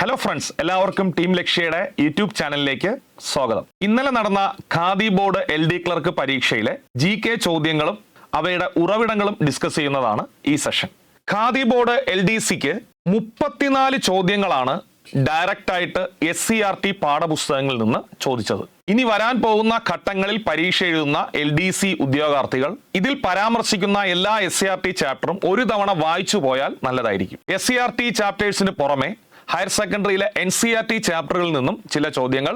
Hello friends എല്ലാവർക്കും team ലക്ഷ്യയുടെ YouTube ചാനലിലേക്ക് സ്വാഗതം. ഇന്നലെ നടന്ന Khadi board L D clerk പരീക്ഷയിലെ G K ചോദ്യങ്ങളും അവയുടെ ഉറവിടങ്ങളും ഡിസ്കസ് ചെയ്യുന്നതാണ് ഈ session Khadi board L D സിക്ക് മുപ്പത്തിനാല് ചോദ്യങ്ങളാണ് ഡയറക്റ്റ് ആയിട്ട് എസ് സി ആർ ടി പാഠപുസ്തകങ്ങളിൽ നിന്ന് ചോദിച്ചത്. ഇനി വരാൻ പോകുന്ന ഘട്ടങ്ങളിൽ പരീക്ഷ എഴുതുന്ന എൽ ഡി സി ഉദ്യോഗാർത്ഥികൾ ഇതിൽ പരാമർശിക്കുന്ന എല്ലാ എസ് സി ആർ ടി ചാപ്റ്ററും ഒരു തവണ വായിച്ചു പോയാൽ നല്ലതായിരിക്കും. എസ് സി ആർ ടി ചാപ്റ്റേഴ്സിന് പുറമെ higher secondary N C R T ചാപ്റ്ററുകളിൽ നിന്നും ചില ചോദ്യങ്ങൾ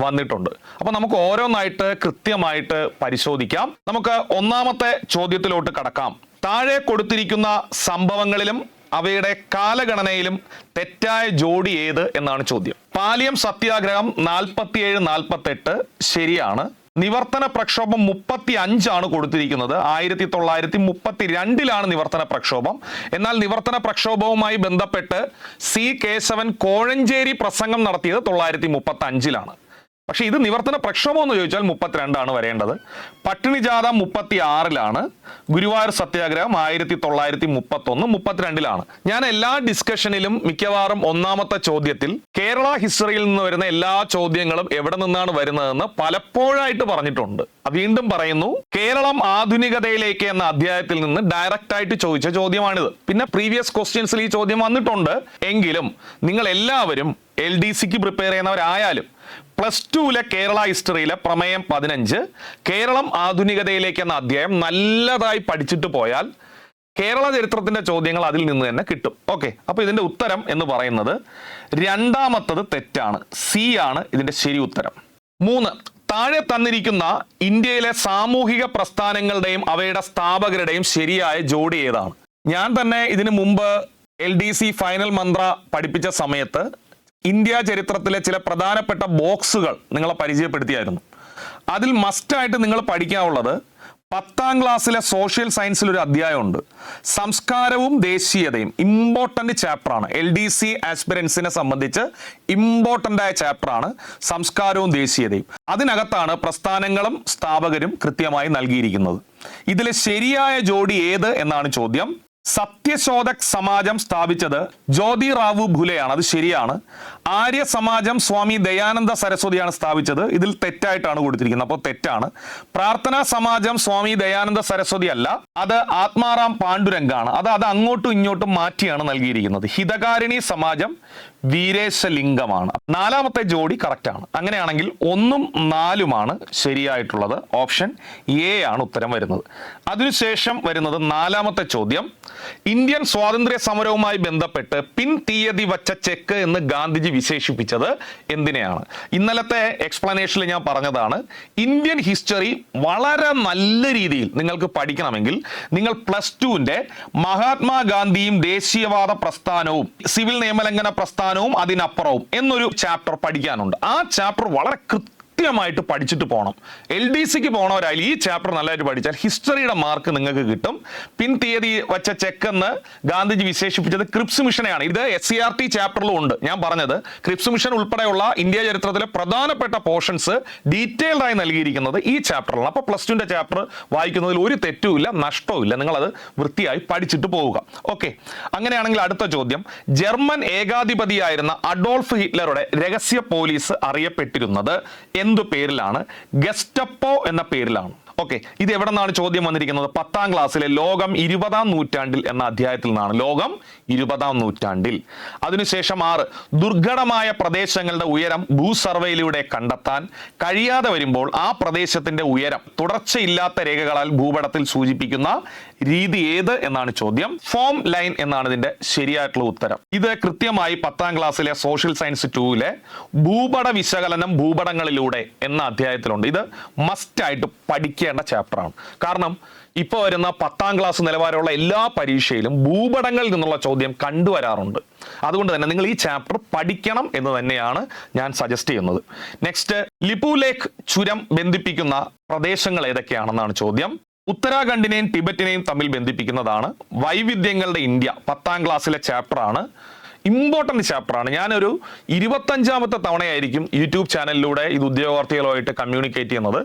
വന്നിട്ടുണ്ട്. അപ്പോൾ നമുക്ക് ഓരോന്നായിട്ട് കൃത്യമായിട്ട് പരിശോധിക്കാം. നമുക്ക് ഒന്നാമത്തെ ചോദ്യത്തിലോട്ട് കടക്കാം. താഴെ കൊടുത്തിരിക്കുന്ന സംഭവങ്ങളിലും അവയുടെ കാലഗണനയിലും തെറ്റായ ജോഡി ഏത് എന്നാണ് ചോദ്യം. പാലിയം സത്യാഗ്രഹം നാൽപ്പത്തിയേഴ് നാൽപ്പത്തെട്ട് ശരിയാണ്. നിവർത്തന പ്രക്ഷോഭം മുപ്പത്തി അഞ്ചാണ് കൊടുത്തിരിക്കുന്നത്. ആയിരത്തി തൊള്ളായിരത്തി മുപ്പത്തി രണ്ടിലാണ് നിവർത്തന പ്രക്ഷോഭം. എന്നാൽ നിവർത്തന പ്രക്ഷോഭവുമായി ബന്ധപ്പെട്ട് സി കേശവൻ കോഴഞ്ചേരി പ്രസംഗം നടത്തിയത് തൊള്ളായിരത്തി മുപ്പത്തി അഞ്ചിലാണ് പക്ഷേ ഇത് നിവർത്തന പ്രക്ഷോഭം എന്ന് ചോദിച്ചാൽ മുപ്പത്തിരണ്ടാണ് വരേണ്ടത്. പട്ടിണി ജാഥ മുപ്പത്തി ആറിലാണ് ഗുരുവായൂർ സത്യാഗ്രഹം ആയിരത്തി തൊള്ളായിരത്തി മുപ്പത്തി ഒന്ന് മുപ്പത്തിരണ്ടിലാണ്. ഞാൻ എല്ലാ ഡിസ്കഷനിലും മിക്കവാറും ഒന്നാമത്തെ ചോദ്യത്തിൽ കേരള ഹിസ്റ്ററിയിൽ നിന്ന് വരുന്ന എല്ലാ ചോദ്യങ്ങളും എവിടെ നിന്നാണ് വരുന്നതെന്ന് പലപ്പോഴായിട്ട് പറഞ്ഞിട്ടുണ്ട്. വീണ്ടും പറയുന്നു കേരളം ആധുനികതയിലേക്ക് എന്ന അധ്യായത്തിൽ നിന്ന് ഡയറക്റ്റ് ആയിട്ട് ചോദിച്ച ചോദ്യമാണിത്. പിന്നെ പ്രീവിയസ് ക്വസ്റ്റ്യൻസിൽ ഈ ചോദ്യം വന്നിട്ടുണ്ട്. എങ്കിലും നിങ്ങൾ എല്ലാവരും എൽ ഡി സിക്ക് പ്രിപ്പയർ ചെയ്യുന്നവരായാലും പ്ലസ് ടുവിലെ കേരള ഹിസ്റ്ററിയിലെ പ്രമേയം പതിനഞ്ച് കേരളം ആധുനികതയിലേക്ക് എന്ന അധ്യായം നല്ലതായി പഠിച്ചിട്ട് പോയാൽ കേരള ചരിത്രത്തിന്റെ ചോദ്യങ്ങൾ അതിൽ നിന്ന് തന്നെ കിട്ടും. ഓക്കെ അപ്പൊ ഇതിന്റെ ഉത്തരം എന്ന് പറയുന്നത് രണ്ടാമത്തത് തെറ്റാണ്. സി ആണ് ഇതിന്റെ ശരി ഉത്തരം. മൂന്ന് താഴെ തന്നിരിക്കുന്ന ഇന്ത്യയിലെ സാമൂഹിക പ്രസ്ഥാനങ്ങളുടെയും അവയുടെ സ്ഥാപകരുടെയും ശരിയായ ജോഡി ഏതാണ്? ഞാൻ തന്നെ ഇതിനു മുമ്പ് L D C final Mantra പഠിപ്പിച്ച സമയത്ത് ഇന്ത്യ ചരിത്രത്തിലെ ചില പ്രധാനപ്പെട്ട ബോക്സുകൾ നിങ്ങളെ പരിചയപ്പെടുത്തിയായിരുന്നു. അതിൽ മസ്റ്റായിട്ട് നിങ്ങൾ പഠിക്കാനുള്ളത് പത്താം ക്ലാസ്സിലെ സോഷ്യൽ സയൻസിൽ ഒരു അധ്യായമുണ്ട്. സംസ്കാരവും ദേശീയതയും ഇമ്പോർട്ടന്റ് ചാപ്റ്ററാണ് എൽ ഡി സി ആസ്പിരൻസിനെ സംബന്ധിച്ച് ഇമ്പോർട്ടന്റ് ആയ ചാപ്റ്ററാണ് സംസ്കാരവും ദേശീയതയും. അതിനകത്താണ് പ്രസ്ഥാനങ്ങളും സ്ഥാപകരും കൃത്യമായി നൽകിയിരിക്കുന്നത്. ഇതിലെ ശരിയായ ജോഡി ഏത് എന്നാണ് ചോദ്യം. സത്യശോധക് സമാജം സ്ഥാപിച്ചത് ജ്യോതി റാവു ഭുലെയാണ്. അത് ശരിയാണ്. ആര്യ സമാജം സ്വാമി ദയാനന്ദ സരസ്വതിയാണ് സ്ഥാപിച്ചത്. ഇതിൽ തെറ്റായിട്ടാണ് കൊടുത്തിരിക്കുന്നത്. അപ്പോൾ തെറ്റാണ്. പ്രാർത്ഥനാ സമാജം സ്വാമി ദയാനന്ദ സരസ്വതി അല്ല. അത് ആത്മാറാം പാണ്ഡുരംഗാണ്. അത് അത് അങ്ങോട്ടും ഇങ്ങോട്ടും മാറ്റിയാണ് നൽകിയിരിക്കുന്നത്. ഹിതകാരിണി സമാജം വീരേശലിംഗമാണ്. നാലാമത്തെ ജോഡി കറക്റ്റാണ്. അങ്ങനെയാണെങ്കിൽ ഒന്നും നാലുമാണ് ശരിയായിട്ടുള്ളത്. ഓപ്ഷൻ എ ആണ് ഉത്തരം വരുന്നത്. അതിനുശേഷം വരുന്നത് നാലാമത്തെ ചോദ്യം. ഇന്ത്യൻ സ്വാതന്ത്ര്യ സമരവുമായി ബന്ധപ്പെട്ട് പിൻ തീയതി വച്ച ചെക്ക് എന്ന് ഗാന്ധിജി വിശേഷിപ്പിച്ചത് എന്തിനെയാണ്? ഇന്നലത്തെ എക്സ്പ്ലനേഷനിൽ ഞാൻ പറഞ്ഞതാണ് ഇന്ത്യൻ ഹിസ്റ്ററി വളരെ നല്ല രീതിയിൽ നിങ്ങൾക്ക് പഠിക്കണമെങ്കിൽ നിങ്ങൾ പ്ലസ് ടുവിന്റെ മഹാത്മാഗാന്ധിയും ദേശീയവാദ പ്രസ്ഥാനവും സിവിൽ നിയമലംഘന പ്രസ്ഥാനവും അതിനപ്പുറവും എന്നൊരു ചാപ്റ്റർ പഠിക്കാനുണ്ട്. ആ ചാപ്റ്റർ വളരെ കൃത്യമായിട്ട് പഠിച്ചിട്ട് പോകണം എൽ ഡി സിക്ക് പോകണവരായാലും ഈ ചാപ്റ്റർ നല്ലതായിട്ട് പഠിച്ചാൽ ഹിസ്റ്ററിയുടെ മാർക്ക് നിങ്ങൾക്ക് കിട്ടും. പിൻ തീയതി വച്ച ചെക്ക് എന്ന് ഗാന്ധിജി വിശേഷിപ്പിച്ചത് ക്രിപ്സ് മിഷനെയാണ് ഇത് എസ് സി ആർ ടി ചാപ്റ്ററിലും ഉണ്ട്. ഞാൻ പറഞ്ഞത് ക്രിപ്സ് മിഷൻ ഉൾപ്പെടെയുള്ള ഇന്ത്യ ചരിത്രത്തിലെ പ്രധാനപ്പെട്ട പോർഷൻസ് ഡീറ്റെയിൽഡ് ആയി നൽകിയിരിക്കുന്നത് ഈ ചാപ്റ്ററിലാണ് അപ്പോൾ പ്ലസ് ടുവിന്റെ ചാപ്റ്റർ വായിക്കുന്നതിൽ ഒരു തെറ്റുമില്ല നഷ്ടവുമില്ല നിങ്ങളത് വൃത്തിയായി പഠിച്ചിട്ട് പോവുക. ഓക്കെ അങ്ങനെയാണെങ്കിൽ അടുത്ത ചോദ്യം. ജർമ്മൻ ഏകാധിപതിയായിരുന്ന അഡോൾഫ് ഹിറ്റ്ലറുടെ രഹസ്യ പോലീസ് അറിയപ്പെട്ടിരുന്നത് എന്തു പേരിലാണ്? ഗസ്റ്റപ്പോ എന്ന പേരിലാണ്. ഓക്കെ ഇത് എവിടെ നിന്നാണ് ചോദ്യം വന്നിരിക്കുന്നത്? പത്താം ക്ലാസ്സിലെ ലോകം ഇരുപതാം നൂറ്റാണ്ടിൽ എന്ന അധ്യായത്തിൽ നിന്നാണ്. ലോകം ഇരുപതാം നൂറ്റാണ്ടിൽ. അതിനുശേഷം ആറ് ദുർഘടമായ പ്രദേശങ്ങളുടെ ഉയരം ഭൂസർവേയിലൂടെ കണ്ടെത്താൻ കഴിയാതെ വരുമ്പോൾ ആ പ്രദേശത്തിന്റെ ഉയരം തുടർച്ചയില്ലാത്ത രേഖകളാൽ ഭൂപടത്തിൽ സൂചിപ്പിക്കുന്ന രീതി ഏത് എന്നാണ് ചോദ്യം. ഫോം ലൈൻ എന്നാണ് ഇതിന്റെ ശരിയായിട്ടുള്ള ഉത്തരം. ഇത് കൃത്യമായി പത്താം ക്ലാസ്സിലെ സോഷ്യൽ സയൻസ് ടൂവിലെ ഭൂപട വിശകലനം ഭൂപടങ്ങളിലൂടെ എന്ന അധ്യായത്തിലുണ്ട്. ഇത് മസ്റ്റ് ആയിട്ട് പഠിക്കേണ്ട ചാപ്റ്ററാണ് കാരണം ഇപ്പോൾ വരുന്ന പത്താം ക്ലാസ് നിലവാരമുള്ള എല്ലാ പരീക്ഷയിലും ഭൂപടങ്ങളിൽ നിന്നുള്ള ചോദ്യം കണ്ടുവരാറുണ്ട്. അതുകൊണ്ട് തന്നെ നിങ്ങൾ ഈ ചാപ്റ്റർ പഠിക്കണം എന്ന് തന്നെയാണ് ഞാൻ സജസ്റ്റ് ചെയ്യുന്നത്. നെക്സ്റ്റ് ലിപുലേഖ് ചുരം ബന്ധിപ്പിക്കുന്ന പ്രദേശങ്ങൾ ഏതൊക്കെയാണെന്നാണ് ചോദ്യം. ഉത്തരാഖണ്ഡിനെയും ടിബറ്റിനെയും തമ്മിൽ ബന്ധിപ്പിക്കുന്നതാണ് വൈവിധ്യങ്ങളുടെ ഇന്ത്യ. പത്താം ക്ലാസ്സിലെ ചാപ്റ്ററാണ് ഇമ്പോർട്ടന്റ് ചാപ്റ്ററാണ് ഞാനൊരു ഇരുപത്തഞ്ചാമത്തെ തവണയായിരിക്കും യൂട്യൂബ് ചാനലിലൂടെ ഇത് ഉദ്യോഗാർത്ഥികളുമായിട്ട് കമ്മ്യൂണിക്കേറ്റ് ചെയ്യുന്നത്.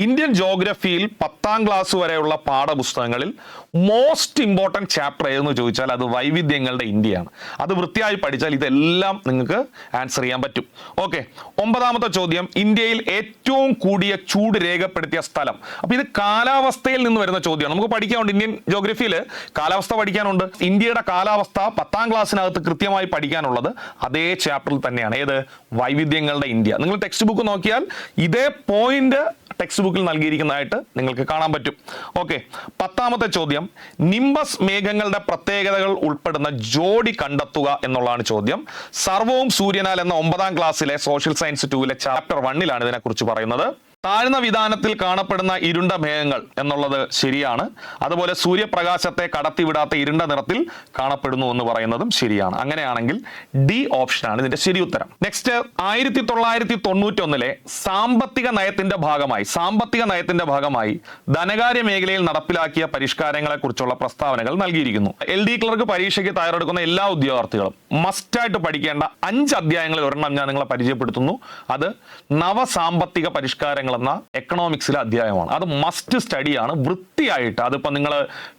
ഇന്ത്യൻ ജോഗ്രഫിയിൽ പത്താം ക്ലാസ് വരെയുള്ള പാഠപുസ്തകങ്ങളിൽ മോസ്റ്റ് ഇമ്പോർട്ടന്റ് ചാപ്റ്റർ ഏതെന്ന് ചോദിച്ചാൽ അത് വൈവിധ്യങ്ങളുടെ ഇന്ത്യയാണ്. അത് വൃത്തിയായി പഠിച്ചാൽ ഇതെല്ലാം നിങ്ങൾക്ക് ആൻസർ ചെയ്യാൻ പറ്റും. ഓക്കെ ഒമ്പതാമത്തെ ചോദ്യം. ഇന്ത്യയിൽ ഏറ്റവും കൂടിയ ചൂട് രേഖപ്പെടുത്തിയ സ്ഥലം. അപ്പോൾ ഇത് കാലാവസ്ഥയിൽ നിന്ന് വരുന്ന ചോദ്യമാണ്. നമുക്ക് പഠിക്കാനുണ്ട് ഇന്ത്യൻ ജോഗ്രഫിയിൽ കാലാവസ്ഥ പഠിക്കാനുണ്ട്. ഇന്ത്യയുടെ കാലാവസ്ഥ പത്താം ക്ലാസ്സിനകത്ത് കൃത്യമായി പഠിക്കാനുള്ളത് അതേ ചാപ്റ്ററിൽ തന്നെയാണ്. ഏത്? വൈവിധ്യങ്ങളുടെ ഇന്ത്യ. നിങ്ങൾ ടെക്സ്റ്റ് ബുക്ക് നോക്കിയാൽ ഇതേ പോയിന്റ് ടെക്സ്റ്റ് ബുക്കിൽ നൽകിയിരിക്കുന്നതായിട്ട് നിങ്ങൾക്ക് കാണാൻ പറ്റും. ഓക്കെ പത്താമത്തെ ചോദ്യം. നിംബസ് മേഘങ്ങളുടെ പ്രത്യേകതകൾ ഉൾപ്പെടുന്ന ജോഡി കണ്ടെത്തുക എന്നുള്ളതാണ് ചോദ്യം. സർവവും സൂര്യനാൽ എന്ന ഒമ്പതാം ക്ലാസ്സിലെ സോഷ്യൽ സയൻസ് ടൂവിലെ ചാപ്റ്റർ വണ്ണിലാണ് ഇതിനെക്കുറിച്ച് പറയുന്നത്. താഴ്ന്ന വിധാനത്തിൽ കാണപ്പെടുന്ന ഇരുണ്ട മേഘങ്ങൾ എന്നുള്ളത് ശരിയാണ്. അതുപോലെ സൂര്യപ്രകാശത്തെ കടത്തിവിടാത്ത ഇരുണ്ട നിറത്തിൽ കാണപ്പെടുന്നു എന്ന് പറയുന്നതും ശരിയാണ്. അങ്ങനെയാണെങ്കിൽ ഡി ഓപ്ഷനാണ് ഇതിന്റെ ശരി ഉത്തരം. നെക്സ്റ്റ് ആയിരത്തി തൊള്ളായിരത്തി തൊണ്ണൂറ്റി ഒന്നിലെ സാമ്പത്തിക നയത്തിന്റെ ഭാഗമായി സാമ്പത്തിക നയത്തിന്റെ ഭാഗമായി ധനകാര്യ മേഖലയിൽ നടപ്പിലാക്കിയ പരിഷ്കാരങ്ങളെ കുറിച്ചുള്ള പ്രസ്താവനകൾ നൽകിയിരിക്കുന്നു. എൽ ഡി ക്ലർക്ക് പരീക്ഷയ്ക്ക് തയ്യാറെടുക്കുന്ന എല്ലാ ഉദ്യോഗാർത്ഥികളും മസ്റ്റായിട്ട് പഠിക്കേണ്ട അഞ്ച് അധ്യായങ്ങളിൽ ഒരെണ്ണം ഞാൻ നിങ്ങളെ പരിചയപ്പെടുത്തുന്നു. അത് നവസാമ്പത്തിക പരിഷ്കാരങ്ങൾ എന്ന എക്കണോമിക്സിലെ അധ്യായമാണ്. അത് മസ്റ്റ് സ്റ്റഡിയാണ് വൃത്തിയായിട്ട് അതിപ്പോൾ നിങ്ങൾ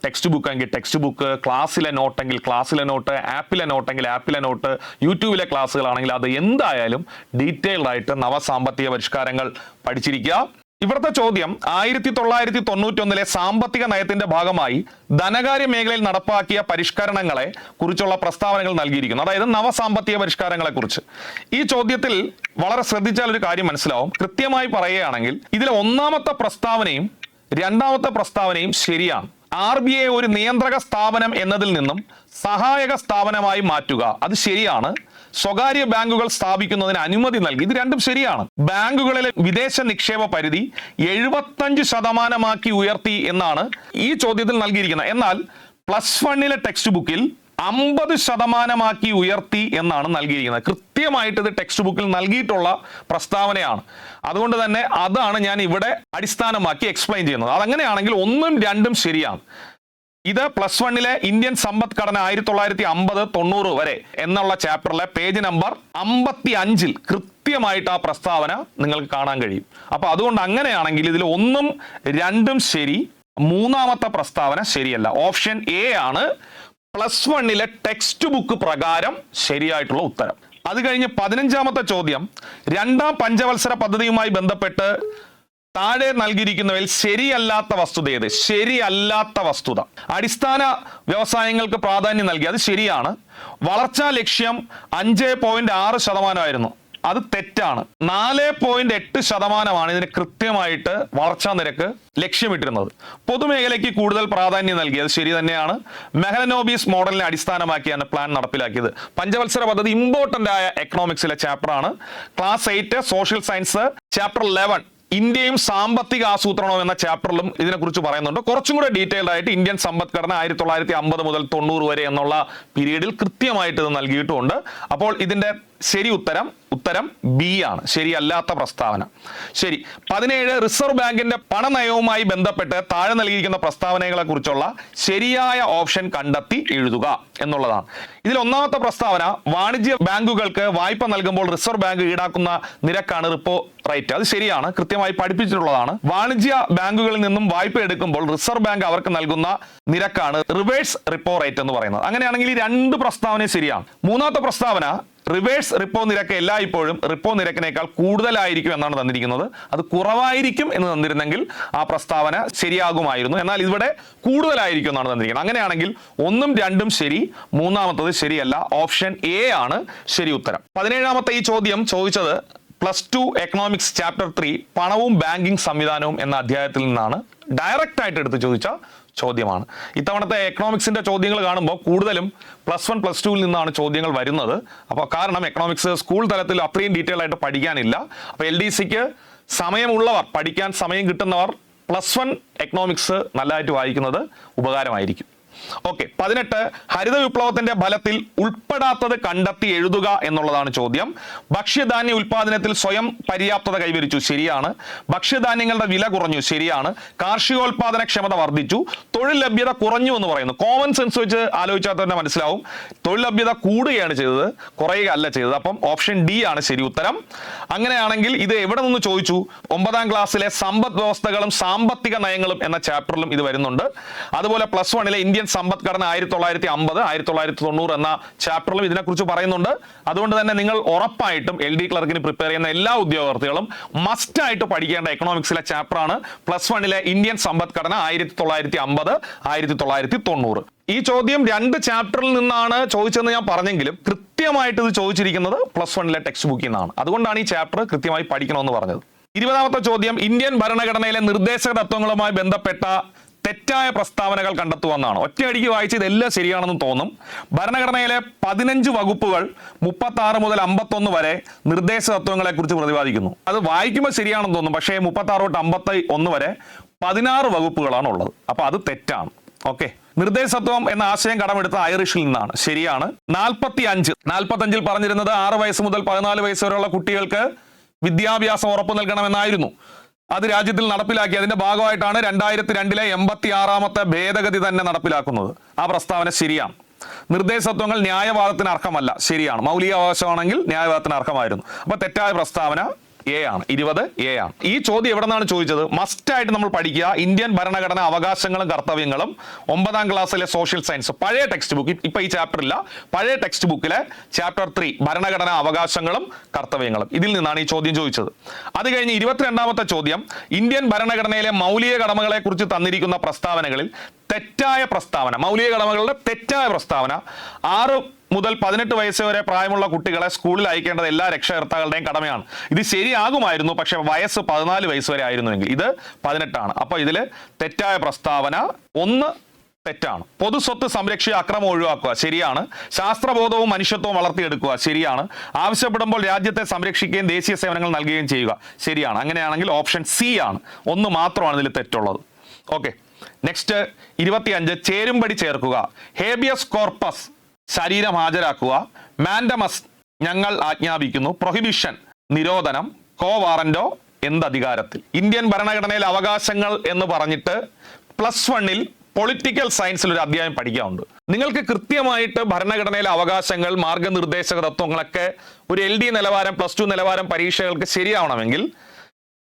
ടെക്സ്റ്റ് ബുക്ക് എങ്കിൽ ടെക്സ്റ്റ് ബുക്ക് ക്ലാസ്സിലെ നോട്ടെങ്കിൽ ക്ലാസ്സിലെ നോട്ട് ആപ്പിലെ നോട്ടെങ്കിൽ ആപ്പിലെ നോട്ട് യൂട്യൂബിലെ ക്ലാസ്സുകളാണെങ്കിൽ അത് എന്തായാലും ഡീറ്റെയിൽഡ് ആയിട്ട് നവസാമ്പത്തിക പരിഷ്കാരങ്ങൾ പഠിച്ചിരിക്കുക. ഇവിടുത്തെ ചോദ്യം ആയിരത്തി തൊള്ളായിരത്തി തൊണ്ണൂറ്റി ഒന്നിലെ സാമ്പത്തിക നയത്തിന്റെ ഭാഗമായി ധനകാര്യ മേഖലയിൽ നടപ്പാക്കിയ പരിഷ്കരണങ്ങളെ കുറിച്ചുള്ള പ്രസ്താവനകൾ നൽകിയിരിക്കുന്നു. അതായത് നവസാമ്പത്തിക പരിഷ്കാരങ്ങളെ കുറിച്ച് ഈ ചോദ്യത്തിൽ വളരെ ശ്രദ്ധിച്ചാൽ ഒരു കാര്യം മനസ്സിലാവും. കൃത്യമായി പറയുകയാണെങ്കിൽ ഇതിലെ ഒന്നാമത്തെ പ്രസ്താവനയും രണ്ടാമത്തെ പ്രസ്താവനയും ശരിയാണ്. ആർ ബി ഐ ഒരു നിയന്ത്രക സ്ഥാപനം എന്നതിൽ നിന്നും സഹായക സ്ഥാപനമായി മാറ്റുക. അത് ശരിയാണ്. സ്വകാര്യ ബാങ്കുകൾ സ്ഥാപിക്കുന്നതിന് അനുമതി നൽകി. ഇത് രണ്ടും ശരിയാണ്. ബാങ്കുകളിലെ വിദേശ നിക്ഷേപ പരിധി എഴുപത്തഞ്ച് ശതമാനമാക്കി ഉയർത്തി എന്നാണ് ഈ ചോദ്യത്തിൽ നൽകിയിരിക്കുന്നത്. എന്നാൽ പ്ലസ് വണ്ണിലെ ടെക്സ്റ്റ് ബുക്കിൽ അമ്പത് ശതമാനമാക്കി ഉയർത്തി എന്നാണ് നൽകിയിരിക്കുന്നത്. കൃത്യമായിട്ട് ഇത് ടെക്സ്റ്റ് ബുക്കിൽ നൽകിയിട്ടുള്ള പ്രസ്താവനയാണ്. അതുകൊണ്ട് തന്നെ അതാണ് ഞാൻ ഇവിടെ അടിസ്ഥാനമാക്കി എക്സ്പ്ലെയിൻ ചെയ്യുന്നത്. അതങ്ങനെയാണെങ്കിൽ ഒന്നും രണ്ടും ശരിയാണ്. ഇത് പ്ലസ് വണ്ണിലെ ഇന്ത്യൻ സമ്പദ് ഘടന ആയിരത്തി തൊള്ളായിരത്തി അമ്പത് തൊണ്ണൂറ് വരെ എന്നുള്ള ചാപ്റ്ററിലെ പേജ് നമ്പർ അമ്പത്തി അഞ്ചിൽ കൃത്യമായിട്ട് ആ പ്രസ്താവന നിങ്ങൾക്ക് കാണാൻ കഴിയും. അപ്പൊ അതുകൊണ്ട് അങ്ങനെയാണെങ്കിൽ ഇതിൽ ഒന്നും രണ്ടും ശരി മൂന്നാമത്തെ പ്രസ്താവന ശരിയല്ല. ഓപ്ഷൻ എ ആണ് പ്ലസ് വണ്ണിലെ ടെക്സ്റ്റ് ബുക്ക് പ്രകാരം ശരിയായിട്ടുള്ള ഉത്തരം. അത് കഴിഞ്ഞ് പതിനഞ്ചാമത്തെ ചോദ്യം രണ്ടാം പഞ്ചവത്സര പദ്ധതിയുമായി ബന്ധപ്പെട്ട് താഴെ നൽകിയിരിക്കുന്നവയിൽ ശരിയല്ലാത്ത വസ്തുത ഏത്? ശരിയല്ലാത്ത വസ്തുത. അടിസ്ഥാന വ്യവസായങ്ങൾക്ക് പ്രാധാന്യം നൽകി. അത് ശരിയാണ്. വളർച്ചാ ലക്ഷ്യം അഞ്ച് പോയിന്റ് ആറ് ശതമാനമായിരുന്നു. അത് തെറ്റാണ്. നാല് പോയിന്റ് എട്ട് ശതമാനമാണ് ഇതിന് കൃത്യമായിട്ട് വളർച്ചാ നിരക്ക് ലക്ഷ്യമിട്ടിരുന്നത്. പൊതുമേഖലയ്ക്ക് കൂടുതൽ പ്രാധാന്യം നൽകി. അത് ശരി തന്നെയാണ്. മെഹലനോബീസ് മോഡലിനെ അടിസ്ഥാനമാക്കിയാണ് പ്ലാൻ നടപ്പിലാക്കിയത്. പഞ്ചവത്സര പദ്ധതി ഇമ്പോർട്ടന്റ് ആയ എക്കണോമിക്സിലെ ചാപ്റ്ററാണ് class eight social science chapter eleven ഇന്ത്യയും സാമ്പത്തിക ആസൂത്രണവും എന്ന ചാപ്റ്ററിലും ഇതിനെക്കുറിച്ച് പറയുന്നുണ്ട്. കുറച്ചും കൂടെ ഡീറ്റെയിൽഡ് ആയിട്ട് ഇന്ത്യൻ സമ്പദ്ഘടന ആയിരത്തി തൊള്ളായിരത്തി അമ്പത് മുതൽ തൊണ്ണൂറ് വരെ എന്നുള്ള പീരീഡിൽ കൃത്യമായിട്ട് ഇത് നൽകിയിട്ടുമുണ്ട് അപ്പോൾ ഇതിന്റെ ശരി ഉത്തരം ഉത്തരം ബി ആണ്. ശരിയല്ലാത്ത പ്രസ്താവന. ശരി. പതിനേഴ് റിസർവ് ബാങ്കിന്റെ പണനയവുമായി ബന്ധപ്പെട്ട് താഴെ നൽകിയിരിക്കുന്ന പ്രസ്താവനകളെ കുറിച്ചുള്ള ശരിയായ ഓപ്ഷൻ കണ്ടെത്തി എഴുതുക എന്നുള്ളതാണ്. ഇതിൽ ഒന്നാമത്തെ പ്രസ്താവന വാണിജ്യ ബാങ്കുകൾക്ക് വായ്പ നൽകുമ്പോൾ റിസർവ് ബാങ്ക് ഈടാക്കുന്ന നിരക്കാണ് റിപ്പോ റേറ്റ്. അത് ശരിയാണ് കൃത്യമായി പഠിപ്പിച്ചിട്ടുള്ളതാണ്. വാണിജ്യ ബാങ്കുകളിൽ നിന്നും വായ്പ എടുക്കുമ്പോൾ റിസർവ് ബാങ്ക് അവർക്ക് നൽകുന്ന നിരക്കാണ് റിവേഴ്സ് റിപ്പോ റേറ്റ് എന്ന് പറയുന്നത്. അങ്ങനെയാണെങ്കിൽ ഈ രണ്ട് പ്രസ്താവന ശരിയാണ്. മൂന്നാമത്തെ പ്രസ്താവന റിവേഴ്സ് റിപ്പോ നിരക്ക് എല്ലായ്പ്പോഴും റിപ്പോ നിരക്കിനേക്കാൾ കൂടുതലായിരിക്കും എന്നാണ് തന്നിരിക്കുന്നത്. അത് കുറവായിരിക്കും എന്ന് തന്നിരുന്നെങ്കിൽ ആ പ്രസ്താവന ശരിയാകുമായിരുന്നു. എന്നാൽ ഇവിടെ കൂടുതലായിരിക്കും എന്നാണ് തന്നിരിക്കുന്നത്. അങ്ങനെയാണെങ്കിൽ ഒന്നും രണ്ടും ശരി മൂന്നാമത്തത് ശരിയല്ല. ഓപ്ഷൻ എ ആണ് ശരി ഉത്തരം. പതിനേഴാമത്തെ ഈ ചോദ്യം ചോദിച്ചത് plus two economics chapter three പണവും ബാങ്കിങ് സംവിധാനവും എന്ന അധ്യായത്തിൽ നിന്നാണ്. ഡയറക്റ്റ് ആയിട്ട് എടുത്ത് ചോദിച്ച ചോദ്യമാണ്. ഇത്തവണത്തെ എക്കണോമിക്സിന്റെ ചോദ്യങ്ങൾ കാണുമ്പോൾ കൂടുതലും പ്ലസ് വൺ പ്ലസ് ടുവിൽ നിന്നാണ് ചോദ്യങ്ങൾ വരുന്നത്. അപ്പോൾ കാരണം എക്കണോമിക്സ് സ്കൂൾ തലത്തിൽ അത്രയും ഡീറ്റെയിൽ ആയിട്ട് പഠിക്കാനില്ല. അപ്പോൾ എൽ ഡി സിക്ക് സമയമുള്ളവർ പഠിക്കാൻ സമയം കിട്ടുന്നവർ പ്ലസ് വൺ എക്കണോമിക്സ് നല്ലതായിട്ട് വായിക്കുന്നത് ഉപകാരമായിരിക്കും. ഓക്കെ പതിനെട്ട് ഹരിത വിപ്ലവത്തിന്റെ ഫലത്തിൽ ഉൾപ്പെടാത്തത് കണ്ടെത്തി എഴുതുക എന്നുള്ളതാണ് ചോദ്യം. ഭക്ഷ്യധാന്യ ഉൽപാദനത്തിൽ സ്വയം പര്യാപ്തത കൈവരിച്ചു ശരിയാണ്. ഭക്ഷ്യധാന്യങ്ങളുടെ വില കുറഞ്ഞു ശരിയാണ്. കാർഷികോൽപാദന ക്ഷമത വർദ്ധിച്ചു തൊഴിൽ ലഭ്യത കുറഞ്ഞു എന്ന് പറയുന്നു. കോമൺ സെൻസ് വെച്ച് ആലോചിച്ചാൽ തന്നെ മനസ്സിലാവും. തൊഴിൽ ലഭ്യത കൂടുകയാണ് ചെയ്തത് കുറയുകയല്ല ചെയ്തത്. അപ്പം ഓപ്ഷൻ ഡി ആണ് ശരി ഉത്തരം. അങ്ങനെയാണെങ്കിൽ ഇത് എവിടെ നിന്ന് ചോദിച്ചു? ഒമ്പതാം ക്ലാസ്സിലെ സമ്പദ് വ്യവസ്ഥകളും സാമ്പത്തിക നയങ്ങളും എന്ന ചാപ്റ്ററിലും ഇത് വരുന്നുണ്ട്. അതുപോലെ പ്ലസ് വണ്ണിലെ ഇന്ത്യൻ സമ്പദ്ഘടന ആയിരത്തി തൊള്ളായിരത്തി അമ്പത് ആയിരത്തി തൊള്ളായിരത്തി തൊണ്ണൂറ് എന്ന ചാപ്റ്ററിലും ഇതിനെക്കുറിച്ച് പറയുന്നുണ്ട്. അതുകൊണ്ട് തന്നെ നിങ്ങൾ ഉറപ്പായിട്ടും എൽ ഡി ക്ലർക്കിന് പ്രിപ്പയർ ചെയ്യുന്ന എല്ലാ ഉദ്യോഗാർത്ഥികളും മസ്റ്റ് ആയിട്ട് പഠിക്കേണ്ട എക്കണോമിക്സിലെ ചാപ്റ്ററാണ് പ്ലസ് വണ്ണിലെ ഇന്ത്യൻ സമ്പദ്ഘടന ആയിരത്തി തൊള്ളായിരത്തി അമ്പത് ആയിരത്തി തൊള്ളായിരത്തി തൊണ്ണൂറ് ഈ ചോദ്യം രണ്ട് ചാപ്റ്ററിൽ നിന്നാണ് ചോദിച്ചതെന്ന് ഞാൻ പറഞ്ഞെങ്കിലും കൃത്യമായിട്ട് ഇത് ചോദിച്ചിരിക്കുന്നത് പ്ലസ് വണ്ണിലെ ടെക്സ്റ്റ് ബുക്കിൽ നിന്നാണ് അതുകൊണ്ടാണ് ഈ ചാപ്റ്റർ കൃത്യമായി പഠിക്കണമെന്ന് പറഞ്ഞത്. ഇരുപതാമത്തെ ചോദ്യം ഇന്ത്യൻ ഭരണഘടനയിലെ നിർദ്ദേശക തത്വങ്ങളുമായി ബന്ധപ്പെട്ട തെറ്റായ പ്രസ്താവനകൾ കണ്ടെത്തുവെന്നാണ്. ഒറ്റയടിക്ക് വായിച്ച് ഇതെല്ലാം ശരിയാണെന്ന് തോന്നും. ഭരണഘടനയിലെ പതിനഞ്ച് വകുപ്പുകൾ മുപ്പത്തി ആറ് മുതൽ അമ്പത്തൊന്ന് വരെ നിർദ്ദേശ തത്വങ്ങളെക്കുറിച്ച് പ്രതിപാദിക്കുന്നു. അത് വായിക്കുമ്പോൾ ശരിയാണെന്ന് തോന്നും. പക്ഷേ മുപ്പത്തി ആറ് തൊട്ട് അമ്പത്തി ഒന്ന് വരെ പതിനാറ് വകുപ്പുകളാണ് ഉള്ളത്. അപ്പൊ അത് തെറ്റാണ്. ഓക്കെ. നിർദ്ദേശത്വം എന്ന ആശയം കടമെടുത്ത ഐറിഷിൽ നിന്നാണ്. ശരിയാണ്. നാൽപ്പത്തി അഞ്ച് നാൽപ്പത്തി അഞ്ചിൽ പറഞ്ഞിരുന്നത് ആറ് വയസ്സ് മുതൽ പതിനാല് വയസ്സ് വരെയുള്ള കുട്ടികൾക്ക് വിദ്യാഭ്യാസം ഉറപ്പു നൽകണമെന്നായിരുന്നു. അത് രാജ്യത്തിൽ നടപ്പിലാക്കി. അതിന്റെ ഭാഗമായിട്ടാണ് രണ്ടായിരത്തി രണ്ടിലെ എൺപത്തി ആറാമത്തെ ഭേദഗതി തന്നെ നടപ്പിലാക്കുന്നത്. ആ പ്രസ്താവന ശരിയാണ്. നിർദ്ദേശത്വങ്ങൾ ന്യായവാദത്തിന് അർഹമല്ല. ശരിയാണ്. മൗലിക അവകാശമാണെങ്കിൽ ന്യായവാദത്തിന് അർഹമായിരുന്നു. അപ്പൊ തെറ്റായ പ്രസ്താവന എ ആണ്. ഇരുപത് എ ആണ്. ഈ ചോദ്യം എവിടെ നിന്നാണ് ചോദിച്ചത്? മസ്റ്റായിട്ട് നമ്മൾ പഠിക്കുക. ഇന്ത്യൻ ഭരണഘടന അവകാശങ്ങളും കർത്തവ്യങ്ങളും ഒമ്പതാം ക്ലാസ്സിലെ സോഷ്യൽ സയൻസ് പഴയ ടെക്സ്റ്റ് ബുക്ക് ഇപ്പൊ ഈ ചാപ്റ്റർ ഇല്ല. പഴയ ടെക്സ്റ്റ് ബുക്കിലെ ചാപ്റ്റർ ത്രീ ഭരണഘടന അവകാശങ്ങളും കർത്തവ്യങ്ങളും. ഇതിൽ നിന്നാണ് ഈ ചോദ്യം ചോദിച്ചത്. അത് കഴിഞ്ഞ് ഇരുപത്തിരണ്ടാമത്തെ ചോദ്യം. ഇന്ത്യൻ ഭരണഘടനയിലെ മൗലിക കടമകളെ കുറിച്ച് തന്നിരിക്കുന്ന പ്രസ്താവനകളിൽ തെറ്റായ പ്രസ്താവന മൗലിക കടമകളുടെ തെറ്റായ പ്രസ്താവന ആറ് മുതൽ പതിനെട്ട് വയസ്സ് വരെ പ്രായമുള്ള കുട്ടികളെ സ്കൂളിൽ അയക്കേണ്ടത് എല്ലാ രക്ഷകർത്താക്കളുടെയും കടമയാണ്. ഇത് ശരിയാകുമായിരുന്നു പക്ഷെ വയസ്സ് പതിനാല് വയസ്സ് വരെ ആയിരുന്നുവെങ്കിൽ ഇത് പതിനെട്ടാണ്. അപ്പോൾ ഇതിൽ തെറ്റായ പ്രസ്താവന ഒന്ന് തെറ്റാണ്. പൊതുസ്വത്ത് സംരക്ഷിക്കുക അക്രമം ഒഴിവാക്കുക ശരിയാണ്. ശാസ്ത്രബോധവും മനുഷ്യത്വവും വളർത്തിയെടുക്കുക ശരിയാണ്. ആവശ്യപ്പെടുമ്പോൾ രാജ്യത്തെ സംരക്ഷിക്കുകയും ദേശീയ സേവനങ്ങൾ നൽകുകയും ചെയ്യുക ശരിയാണ്. അങ്ങനെയാണെങ്കിൽ ഓപ്ഷൻ സി ആണ്. ഒന്ന് മാത്രമാണ് ഇതിൽ തെറ്റുള്ളത്. ഓക്കെ. നെക്സ്റ്റ് ഇരുപത്തിയഞ്ച് ചേരുംപടി ചേർക്കുക. ഹേബിയസ് കോർപ്പസ് ശരീരം ഹാജരാക്കുക. മാൻഡമസ് ഞങ്ങൾ ആജ്ഞാപിക്കുന്നു. പ്രൊഹിബിഷൻ നിരോധനം കോ വാറന്റോ എന്ത് അധികാരത്തിൽ? ഇന്ത്യൻ ഭരണഘടനയിലെ അവകാശങ്ങൾ എന്ന് പറഞ്ഞിട്ട് പ്ലസ് വണ്ണിൽ പൊളിറ്റിക്കൽ സയൻസിൽ ഒരു അധ്യായം പഠിക്കാറുണ്ട് നിങ്ങൾക്ക് കൃത്യമായിട്ട് ഭരണഘടനയിലെ അവകാശങ്ങൾ മാർഗനിർദ്ദേശക തത്വങ്ങളൊക്കെ ഒരു എൽ ഡി നിലവാരം പ്ലസ് ടു നിലവാരം പരീക്ഷകൾക്ക് ശരിയാവണമെങ്കിൽ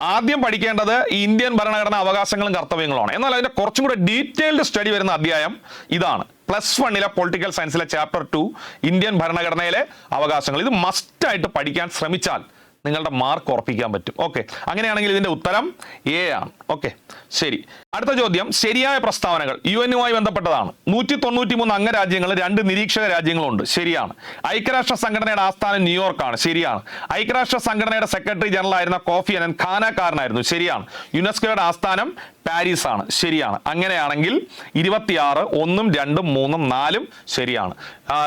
ആദ്യം പഠിക്കേണ്ടത് ഈ ഇന്ത്യൻ ഭരണഘടന അവകാശങ്ങളും കർത്തവ്യങ്ങളുമാണ്. എന്നാൽ അതിന്റെ കുറച്ചും കൂടെ ഡീറ്റെയിൽഡ് സ്റ്റഡി വരുന്ന അധ്യായം ഇതാണ്. പ്ലസ് വണ്ണിലെ പൊളിറ്റിക്കൽ സയൻസിലെ ചാപ്റ്റർ ടു ഇന്ത്യൻ ഭരണഘടനയിലെ അവകാശങ്ങൾ. ഇത് മസ്റ്റായിട്ട് പഠിക്കാൻ ശ്രമിച്ചാൽ നിങ്ങളുടെ മാർക്ക് ഉറപ്പിക്കാൻ പറ്റും. ഓക്കെ അങ്ങനെയാണെങ്കിൽ ഇതിന്റെ ഉത്തരം എ ആണ്. ഓക്കെ ശരി. അടുത്ത ചോദ്യം. ശരിയായ പ്രസ്താവനകൾ യു എന്നുമായി ബന്ധപ്പെട്ടതാണ്. നൂറ്റി തൊണ്ണൂറ്റി മൂന്ന് അംഗരാജ്യങ്ങൾ രണ്ട് നിരീക്ഷക രാജ്യങ്ങളുണ്ട്. ശരിയാണ്. ഐക്യരാഷ്ട്ര സംഘടനയുടെ ആസ്ഥാനം ന്യൂയോർക്കാണ്. ശരിയാണ്. ഐക്യരാഷ്ട്ര സംഘടനയുടെ സെക്രട്ടറി ജനറൽ ആയിരുന്ന കോഫി അനൻ ഖാനക്കാരനായിരുന്നു. ശരിയാണ്. യുനെസ്കോയുടെ ആസ്ഥാനം പാരീസ് ആണ്. ശരിയാണ്. അങ്ങനെയാണെങ്കിൽ ഇരുപത്തിയാറ് ഒന്നും രണ്ടും മൂന്നും നാലും ശരിയാണ്.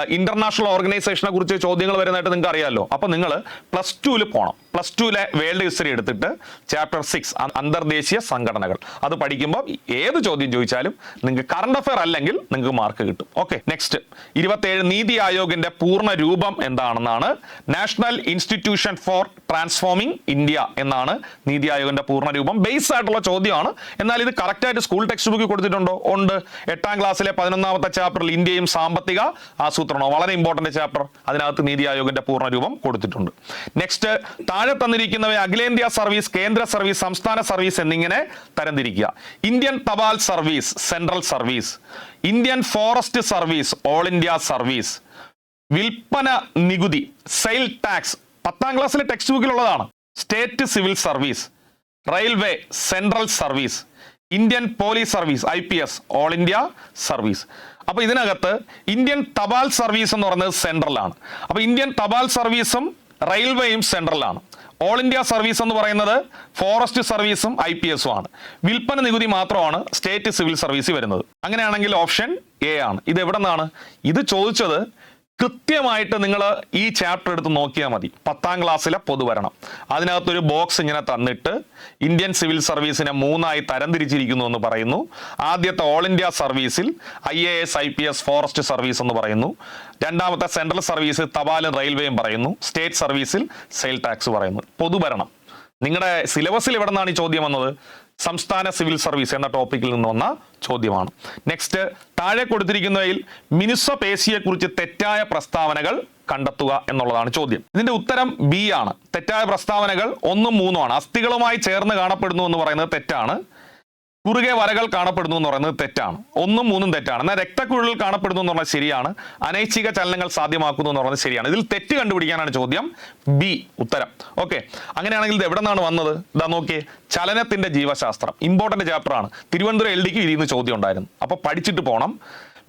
ഇന്റർനാഷണൽ ഓർഗനൈസേഷനെ കുറിച്ച് ചോദ്യങ്ങൾ വരുന്നതായിട്ട് നിങ്ങൾക്ക് അറിയാമല്ലോ അപ്പൊ നിങ്ങൾ പ്ലസ് ടുവിൽ പോകണം swamp. പ്ലസ് ടുവിലെ വേൾഡ് ഹിസ്റ്ററി എടുത്തിട്ട് ചാപ്റ്റർ സിക്സ് അന്തർദേശീയ സംഘടനകൾ. അത് പഠിക്കുമ്പോൾ ഏത് ചോദ്യം ചോദിച്ചാലും നിങ്ങൾക്ക് കറണ്ട് അഫയർ അല്ലെങ്കിൽ നിങ്ങൾക്ക് മാർക്ക് കിട്ടും. ഓക്കെ നെക്സ്റ്റ് ഇരുപത്തേഴ് നീതി ആയോഗിന്റെ പൂർണ രൂപം എന്താണെന്നാണ് national institution for transforming India എന്നാണ് നീതി ആയോഗിന്റെ പൂർണ രൂപം. ബേസ് ആയിട്ടുള്ള ചോദ്യമാണ്. എന്നാൽ ഇത് കറക്റ്റായിട്ട് സ്കൂൾ ടെക്സ്റ്റ് ബുക്കിൽ കൊടുത്തിട്ടുണ്ടോ? ഉണ്ട്. എട്ടാം ക്ലാസ്സിലെ പതിനൊന്നാമത്തെ ചാപ്റ്ററിൽ ഇന്ത്യയും സാമ്പത്തിക ആസൂത്രണവും. വളരെ ഇമ്പോർട്ടന്റ് ചാപ്റ്റർ അതിനകത്ത് നീതി ആയോഗിന്റെ പൂർണ രൂപം കൊടുത്തിട്ടുണ്ട്. നെക്സ്റ്റ് താഴെ തന്നിരിക്കുന്നവയെ അഖിലേന്ത്യാ സർവീസ് കേന്ദ്ര സർവീസ് സംസ്ഥാന സർവീസ് എന്നിങ്ങനെ തരംതിരിക്കുക. ഇന്ത്യൻ തപാൽ service central service. Indian forest service all India service. വിൽപ്പന നികുതി സെയിൽ ടാക്സ്. പത്താം ക്ലാസ്സിലെ text ബുക്കിലുള്ളതാണ് state civil service. Railway central service. Indian police service I P S all India service. അപ്പോൾ ഇതിനകത്ത് ഇന്ത്യൻ തപാൽ സർവീസ് എന്ന് പറയുന്നത് സെൻട്രലാണ്. അപ്പോൾ അപ്പൊ ഇന്ത്യൻ തപാൽ സർവീസും റെയിൽവേയും സെൻട്രലാണ്. ഓൾ ഇന്ത്യ സർവീസ് എന്ന് പറയുന്നത് ഫോറസ്റ്റ് സർവീസും ഐ പി എസും ആണ്. വിൽപ്പന നികുതി മാത്രമാണ് സ്റ്റേറ്റ് സിവിൽ സർവീസ് വരുന്നത്. അങ്ങനെയാണെങ്കിൽ ഓപ്ഷൻ എ ആണ്. ഇത് എവിടെ നിന്നാണ് ഇത് ചോദിച്ചത് കൃത്യമായിട്ട് നിങ്ങൾ ഈ ചാപ്റ്റർ എടുത്ത് നോക്കിയാൽ മതി. പത്താം ക്ലാസ്സിലെ പൊതുവരണം. അതിനകത്തൊരു ബോക്സ് ഇങ്ങനെ തന്നിട്ട് ഇന്ത്യൻ സിവിൽ സർവീസിനെ മൂന്നായി തരംതിരിച്ചിരിക്കുന്നു എന്ന് പറയുന്നു. ആദ്യത്തെ ഓൾ ഇന്ത്യ സർവീസിൽ I A S I P S forest service എന്ന് പറയുന്നു. രണ്ടാമത്തെ സെൻട്രൽ സർവീസ് തപാലും റെയിൽവേയും പറയുന്നു. സ്റ്റേറ്റ് സർവീസിൽ സെയിൽ ടാക്സ് പറയുന്നു. പൊതുഭരണം നിങ്ങളുടെ സിലബസിൽ എവിടെ നിന്നാണ് ഈ ചോദ്യം വന്നത്? സംസ്ഥാന സിവിൽ സർവീസ് എന്ന ടോപ്പിക്കിൽ നിന്ന് വന്ന ചോദ്യമാണ്. നെക്സ്റ്റ് താഴെ കൊടുത്തിരിക്കുന്നതിൽ മിനുസപേശിയെ കുറിച്ച് തെറ്റായ പ്രസ്താവനകൾ കണ്ടെത്തുക എന്നുള്ളതാണ് ചോദ്യം. ഇതിന്റെ ഉത്തരം ബി ആണ്. തെറ്റായ പ്രസ്താവനകൾ ഒന്നും മൂന്നും ആണ്. അസ്ഥികളുമായി ചേർന്ന് കാണപ്പെടുന്നു എന്ന് പറയുന്നത് തെറ്റാണ്. കുറുകെ വരകൾ കാണപ്പെടുന്നു എന്ന് പറയുന്നത് തെറ്റാണ്. ഒന്നും മൂന്നും തെറ്റാണ്. എന്നാൽ രക്തക്കുഴൽ കാണപ്പെടുന്നു എന്ന് പറഞ്ഞാൽ ശരിയാണ്. അനൈച്ഛിക ചലനങ്ങൾ സാധ്യമാക്കുന്നു എന്ന് പറഞ്ഞാൽ ശരിയാണ്. ഇതിൽ തെറ്റ് കണ്ടുപിടിക്കാനാണ് ചോദ്യം ബി ഉത്തരം. ഓക്കെ അങ്ങനെയാണെങ്കിൽ ഇത് എവിടെ നിന്നാണ് വന്നത്? ഇതാ നോക്കിയേ. ചലനത്തിന്റെ ജീവശാസ്ത്രം. ഇമ്പോർട്ടന്റ് ചാപ്റ്റർ ആണ്. തിരുവനന്തപുരം എൽ ഡിക്ക് ഇരിക്കുന്ന ചോദ്യം ഉണ്ടായിരുന്നു. അപ്പോൾ പഠിച്ചിട്ട് പോകണം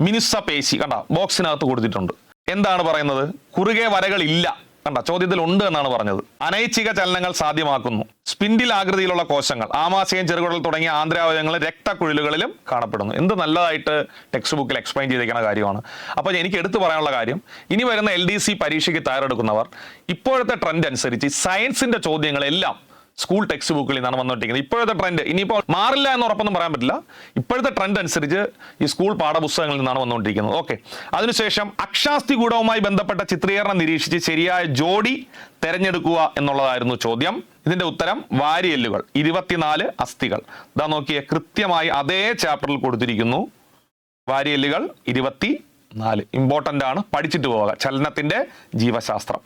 മിനുസ പേശി കണ്ട ബോക്സിനകത്ത് കൊടുത്തിട്ടുണ്ട്. എന്താണ് പറയുന്നത്? കുറുകെ വരകളില്ല കണ്ട ചോദ്യത്തിൽ ഉണ്ട് എന്നാണ് പറഞ്ഞത്. അനൈച്ഛിക ചലനങ്ങൾ സാധ്യമാക്കുന്നു. സ്പിൻഡിൽ ആകൃതിയിലുള്ള കോശങ്ങൾ ആമാശയം ചെറുകുടൽ തുടങ്ങിയ ആന്തരാവയവങ്ങൾ രക്തക്കുഴലുകളിലും കാണപ്പെടുന്നു. എന്ത് നല്ലതായിട്ട് ടെക്സ്റ്റ് ബുക്കിൽ എക്സ്പ്ലെയിൻ ചെയ്തിരിക്കുന്ന കാര്യമാണ്. അപ്പോൾ എനിക്ക് എടുത്തു പറയാനുള്ള കാര്യം ഇനി വരുന്ന എൽ ഡി സി പരീക്ഷയ്ക്ക് തയ്യാറെടുക്കുന്നവർ ഇപ്പോഴത്തെ ട്രെൻഡ് അനുസരിച്ച് സയൻസിന്റെ ചോദ്യങ്ങളെല്ലാം സ്കൂൾ ടെക്സ്റ്റ് ബുക്കുകളിൽ നിന്നാണ് വന്നുകൊണ്ടിരിക്കുന്നത്. ഇപ്പോഴത്തെ ട്രെൻഡ് ഇനിയിപ്പോൾ മാറില്ല എന്ന് ഉറപ്പൊന്നും പറയാൻ പറ്റില്ല. ഇപ്പോഴത്തെ ട്രെൻഡ് അനുസരിച്ച് ഈ സ്കൂൾ പാഠപുസ്തകങ്ങളിൽ നിന്നാണ് വന്നുകൊണ്ടിരിക്കുന്നത്. ഓക്കെ അതിനുശേഷം അക്ഷാസ്തി ഗൂഢവുമായി ബന്ധപ്പെട്ട ചിത്രീകരണം നിരീക്ഷിച്ച് ശരിയായ ജോഡി തിരഞ്ഞെടുക്കുക എന്നുള്ളതായിരുന്നു ചോദ്യം. ഇതിന്റെ ഉത്തരം വാരിയല്ലുകൾ ഇരുപത്തിനാല് അസ്ഥികൾ. ഇതാ നോക്കിയേ കൃത്യമായി അതേ ചാപ്റ്ററിൽ കൊടുത്തിരിക്കുന്നു. വാരിയല്ലുകൾ ഇരുപത്തി നാല്. ഇമ്പോർട്ടന്റ് ആണ്. പഠിച്ചിട്ട് പോവുക. ചലനത്തിന്റെ ജീവശാസ്ത്രം.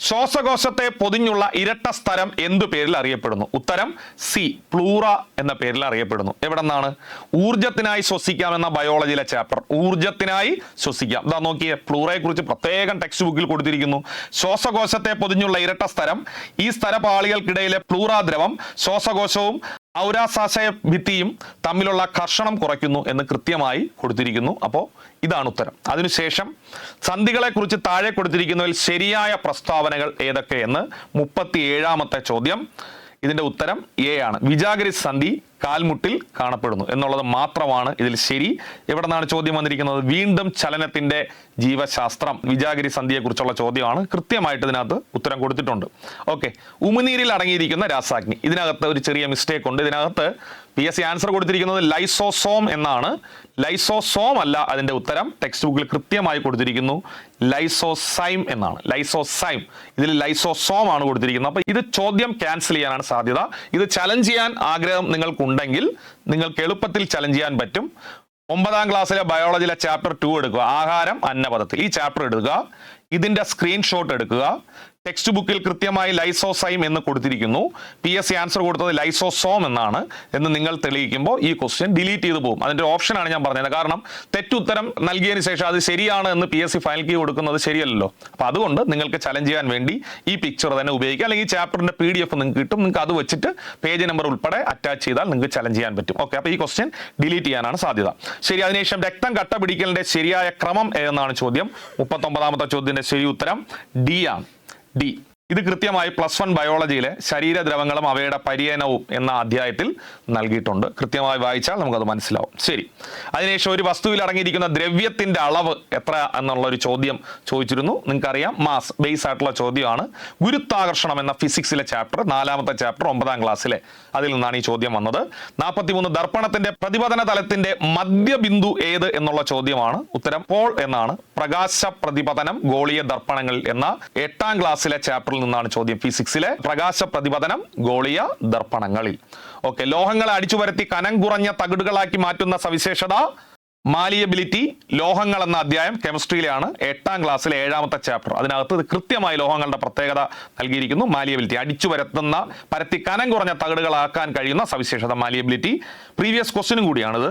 ശ്വാസകോശത്തെ പൊതിഞ്ഞുള്ള ഇരട്ട സ്ഥലം എന്തു പേരിൽ അറിയപ്പെടുന്നു? ഉത്തരം സി. പ്ലൂറ എന്ന പേരിൽ അറിയപ്പെടുന്നു. എവിടെ നിന്നാണ് ഊർജത്തിനായി ശ്വസിക്കാം എന്ന ബയോളജിയിലെ ചാപ്റ്റർ ഊർജത്തിനായി ശ്വസിക്കാം. ഇതാ നോക്കിയേ പ്ലൂറയെ കുറിച്ച് പ്രത്യേകം ടെക്സ്റ്റ് ബുക്കിൽ കൊടുത്തിരിക്കുന്നു. ശ്വാസകോശത്തെ പൊതിഞ്ഞുള്ള ഇരട്ട സ്ഥലം. ഈ സ്ഥലപാളികൾക്കിടയിലെ പ്ലൂറാദ്രവം ശ്വാസകോശവും ഔരാസാശയ ഭിത്തിയും തമ്മിലുള്ള കർഷണം കുറയ്ക്കുന്നു എന്ന് കൃത്യമായി കൊടുത്തിരിക്കുന്നു. അപ്പോൾ ഇതാണ് ഉത്തരം. അതിനുശേഷം സന്ധികളെ കുറിച്ച് താഴെ കൊടുത്തിരിക്കുന്നതിൽ ശരിയായ പ്രസ്താവനകൾ ഏതൊക്കെയെന്ന് മുപ്പത്തി ഏഴാമത്തെ ചോദ്യം. ഇതിന്റെ ഉത്തരം എ ആണ്. വിജാഗരി സന്ധി കാൽമുട്ടിൽ കാണപ്പെടുന്നു എന്നുള്ളത് മാത്രമാണ് ഇതിൽ ശരി. എവിടെ നിന്നാണ് ചോദ്യം വന്നിരിക്കുന്നത്? വീണ്ടും ചലനത്തിന്റെ ജീവശാസ്ത്രം വിജാഗിരി സന്ധിയെക്കുറിച്ചുള്ള ചോദ്യമാണ്. കൃത്യമായിട്ട് ഇതിനകത്ത് ഉത്തരം കൊടുത്തിട്ടുണ്ട്. ഓക്കെ ഉമിനീരിൽ അടങ്ങിയിരിക്കുന്ന രാസാഗ്നി. ഇതിനകത്ത് ഒരു ചെറിയ മിസ്റ്റേക്ക് ഉണ്ട്. ഇതിനകത്ത് പി എസ് സി ആൻസർ കൊടുത്തിരിക്കുന്നത് ലൈസോസോം എന്നാണ്. ലൈസോസോം അല്ല അതിന്റെ ഉത്തരം. ടെക്സ്റ്റ് ബുക്കിൽ കൃത്യമായി കൊടുത്തിരിക്കുന്നു ലൈസോസൈം എന്നാണ്. ലൈസോസൈം. ഇതിൽ ലൈസോസോം ആണ് കൊടുത്തിരിക്കുന്നത്. അപ്പോൾ ഇത് ചോദ്യം ക്യാൻസൽ ചെയ്യാനാണ് സാധ്യത. ഇത് ചലഞ്ച് ചെയ്യാൻ ആഗ്രഹം നിങ്ങൾക്കുണ്ടെങ്കിൽ നിങ്ങൾക്ക് എളുപ്പത്തിൽ ചലഞ്ച് ചെയ്യാൻ പറ്റും. ഒമ്പതാം ക്ലാസ്സിലെ ബയോളജിയിലെ ചാപ്റ്റർ ടു എടുക്കുക. ആഹാരം അന്നപദത്തിൽ. ഈ ചാപ്റ്റർ എടുക്കുക. ഇതിന്റെ സ്ക്രീൻഷോട്ട് എടുക്കുക. ടെക്സ്റ്റ് ബുക്കിൽ കൃത്യമായി ലൈസോസൈം എന്ന് കൊടുത്തിരിക്കുന്നു. പി എസ് സി ആൻസർ കൊടുത്തത് ലൈസോസോം എന്നാണ് എന്ന് നിങ്ങൾ തെളിയിക്കുമ്പോൾ ഈ ക്വസ്റ്റ്യൻ ഡിലീറ്റ് ചെയ്തു പോകും. അതിന്റെ ഓപ്ഷനാണ് ഞാൻ പറഞ്ഞത്. കാരണം തെറ്റുത്തരം നൽകിയതിന് ശേഷം അത് ശരിയാണ് എന്ന് P S C file key കൊടുക്കുന്നത് ശരിയല്ലല്ലോ. അപ്പോൾ അതുകൊണ്ട് നിങ്ങൾക്ക് ചലഞ്ച് ചെയ്യാൻ വേണ്ടി ഈ പിക്ചർ തന്നെ ഉപയോഗിക്കുക അല്ലെങ്കിൽ ചാപ്റ്ററിന്റെ പി ഡി എഫ് നിങ്ങൾക്ക് കിട്ടും. നിങ്ങൾക്ക് അത് വെച്ചിട്ട് പേജ് നമ്പർ ഉൾപ്പെടെ അറ്റാച്ച് ചെയ്താൽ നിങ്ങൾക്ക് ചലഞ്ച് ചെയ്യാൻ പറ്റും. ഓക്കെ അപ്പോൾ ഈ ക്വസ്റ്റ്യൻ ഡിലീറ്റ് ചെയ്യാനാണ് സാധ്യത. ശരി അതിനുശേഷം രക്തം കട്ട പിടിക്കലിന്റെ ശരിയായ ക്രമം ഏതെന്നാണ് ചോദ്യം? മുപ്പത്തൊമ്പതാമത്തെ ചോദ്യത്തിന്റെ ശരി ഉത്തരം ഡി ആണ്. ഡി ഇത് കൃത്യമായി പ്ലസ് വൺ ബയോളജിയിലെ ശരീരദ്രവങ്ങളും അവയുടെ പര്യനവും എന്ന അധ്യായത്തിൽ നൽകിയിട്ടുണ്ട്. കൃത്യമായി വായിച്ചാൽ നമുക്കത് മനസ്സിലാവും. ശരി. അതിനുശേഷം ഒരു വസ്തുവിൽ അടങ്ങിയിരിക്കുന്ന ദ്രവ്യത്തിന്റെ അളവ് എത്ര എന്നുള്ള ഒരു ചോദ്യം ചോദിച്ചിരുന്നു. നിങ്ങൾക്കറിയാം മാസ് ബേസ് ആയിട്ടുള്ള ചോദ്യമാണ്. ഗുരുത്വാകർഷണം എന്ന ഫിസിക്സിലെ ചാപ്റ്റർ നാലാമത്തെ ചാപ്റ്റർ ഒമ്പതാം ക്ലാസ്സിലെ അതിൽ നിന്നാണ് ഈ ചോദ്യം വന്നത്. നാൽപ്പത്തിമൂന്ന് ദർപ്പണത്തിന്റെ പ്രതിപതന തലത്തിന്റെ മധ്യബിന്ദു ഏത് എന്നുള്ള ചോദ്യമാണ് ഉത്തരം. പോൾ എന്നാണ്. പ്രകാശ പ്രതിപതനം ഗോളീയ ദർപ്പണങ്ങൾ എന്ന എട്ടാം ക്ലാസ്സിലെ ചാപ്റ്ററിൽ നിന്നാണ് ചോദ്യം ഫിസിക്സിലെ പ്രകാശ പ്രതിപതനം ഗോളീയ ദർപ്പണങ്ങളിൽ. ഓക്കെ ലോഹങ്ങളെ അടിച്ചു വരുത്തി കനം കുറഞ്ഞ തകിടുകളാക്കി മാറ്റുന്ന സവിശേഷത മാലിയബിലിറ്റി ലോഹങ്ങൾ എന്ന അധ്യായം കെമിസ്ട്രിയിലാണ് എട്ടാം ക്ലാസ്സിലെ ഏഴാമത്തെ ചാപ്റ്റർ അതിനകത്ത് കൃത്യമായി ലോഹങ്ങളുടെ പ്രത്യേകത നൽകിയിരിക്കുന്നു. മാലിയബിലിറ്റി അടിച്ചു വരത്തുന്ന പരത്തി കനം കുറഞ്ഞ തകിടുകളാക്കാൻ കഴിയുന്ന സവിശേഷത മാലിയബിലിറ്റി. പ്രീവിയസ് ക്വസ്റ്റ്യനും കൂടിയാണിത്.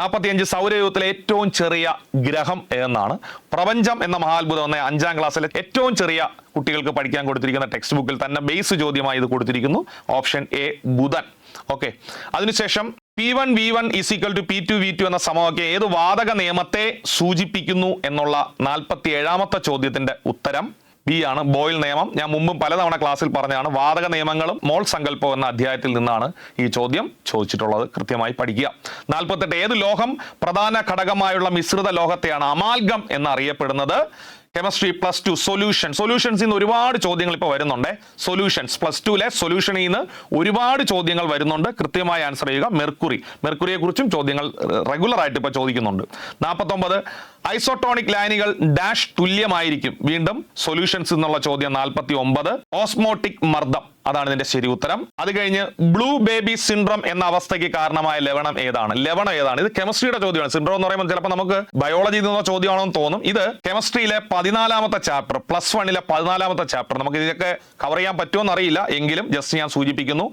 നാൽപ്പത്തിയഞ്ച് സൗരയൂഥത്തിലെ ഏറ്റവും ചെറിയ ഗ്രഹം എന്നാണ് പ്രപഞ്ചം എന്ന മഹാത്ഭുതം എന്ന അഞ്ചാം ക്ലാസ്സിലെ ഏറ്റവും ചെറിയ കുട്ടികൾക്ക് പഠിക്കാൻ കൊടുത്തിരിക്കുന്ന ടെക്സ്റ്റ് ബുക്കിൽ തന്നെ ബേസ് ചോദ്യമായി ഇത് കൊടുത്തിരിക്കുന്നു. ഓപ്ഷൻ എ ബുധൻ. ഓക്കെ അതിനുശേഷം P one V one is equal to P two V two എന്ന സമവാക്യം ഏത് വാതക നിയമത്തെ സൂചിപ്പിക്കുന്നു എന്നുള്ള നാൽപ്പത്തി ഏഴാമത്തെ ചോദ്യത്തിന്റെ ഉത്തരം ബി ആണ്. ബോയിൽ നിയമം. ഞാൻ മുമ്പും പലതവണ ക്ലാസ്സിൽ പറഞ്ഞതാണ് വാതക നിയമങ്ങളും മോൾ സങ്കല്പം എന്ന അധ്യായത്തിൽ നിന്നാണ് ഈ ചോദ്യം ചോദിച്ചിട്ടുള്ളത്. കൃത്യമായി പഠിക്കുക. നാൽപ്പത്തെട്ട്. ഏത് ലോഹം പ്രധാന ഘടകമായുള്ള മിശ്രിത ലോഹത്തെയാണ് അമാൽഗം എന്നറിയപ്പെടുന്നത്? Chemistry plus two solution solutions നിന്ന് ഒരുപാട് ചോദ്യങ്ങൾ ഇപ്പോൾ വരുന്നുണ്ട്. സൊല്യൂഷൻസ് പ്ലസ് ടുവിലെ സൊല്യൂഷനിൽ നിന്ന് ഒരുപാട് ചോദ്യങ്ങൾ വരുന്നുണ്ട്. കൃത്യമായി ആൻസർ ചെയ്യുക. മെർക്കുറി മെർക്കുറിയെ കുറിച്ചും ചോദ്യങ്ങൾ റെഗുലർ ആയിട്ട് ഇപ്പോൾ ചോദിക്കുന്നുണ്ട്. നാൽപ്പത്തൊമ്പത് ഐസോട്ടോണിക് ലൈനുകൾ ഡാഷ് തുല്യമായിരിക്കും. വീണ്ടും സൊല്യൂഷൻസ് എന്നുള്ള ചോദ്യം നാൽപ്പത്തി ഒമ്പത് ഓസ്മോട്ടിക് മർദ്ദം. അതാണ് ഇതിന്റെ ശരി ഉത്തരം. അത് കഴിഞ്ഞ് ബ്ലൂ ബേബി സിൻഡ്രം എന്ന അവസ്ഥയ്ക്ക് കാരണമായ ലവണം ഏതാണ്? ലവണം ഏതാണ്? ഇത് കെമിസ്ട്രിയുടെ ചോദ്യമാണ്. സിൻഡ്രം എന്ന് പറയുമ്പോൾ ചിലപ്പോൾ നമുക്ക് ബയോളജിയിൽ നിന്നോ ചോദ്യമാണെന്ന് തോന്നും. ഇത് കെമിസ്ട്രിയിലെ പതിനാലാമത്തെ ചാപ്റ്റർ പ്ലസ് വണ്ണിലെ പതിനാലാമത്തെ ചാപ്റ്റർ നമുക്ക് ഇതിനൊക്കെ കവർ ചെയ്യാൻ പറ്റുമോ അറിയില്ല എങ്കിലും ജസ്റ്റ് ഞാൻ സൂചിപ്പിക്കുന്നു.